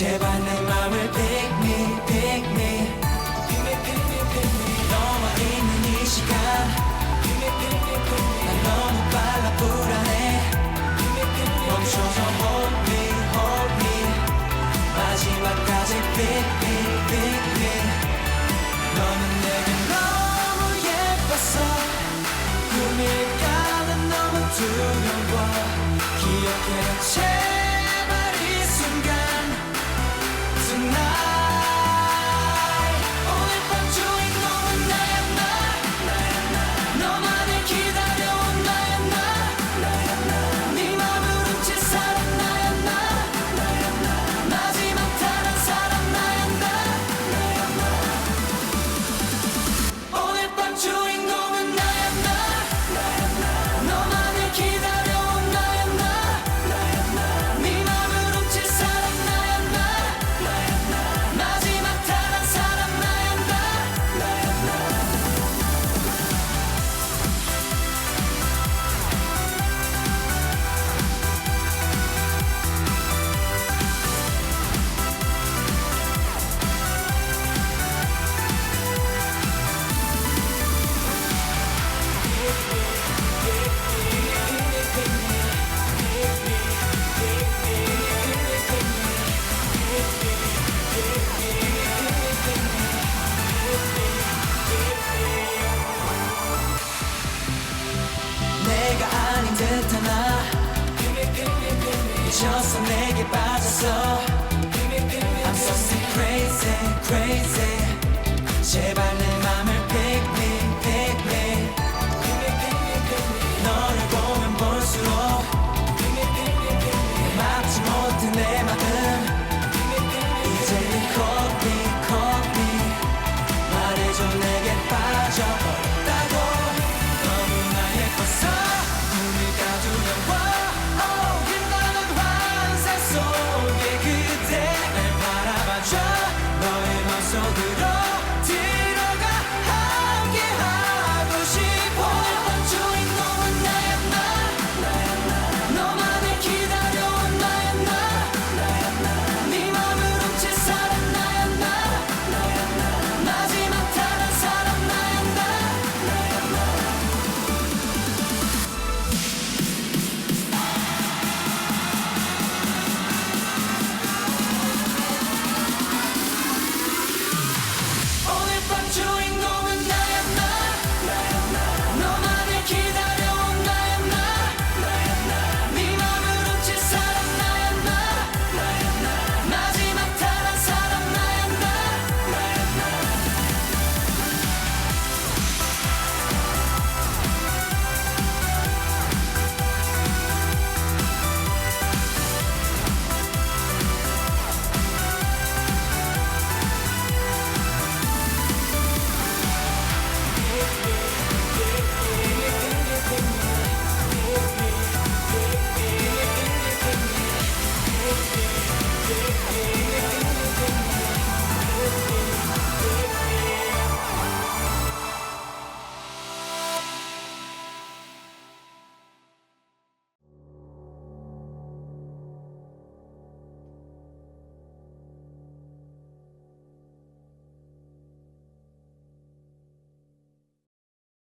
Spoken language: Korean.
제발 내 맘을 pick me pick me 너와 있는 이 시간. 난 너무 빨라 불안해. 멈춰서 hold me hold me. 마지막까지 pick me pick me 너는 내게 너무 예뻤어 꿈일까 난 너무 두려워. 기억해 제 내게 빠졌어 I'm so sick crazy crazy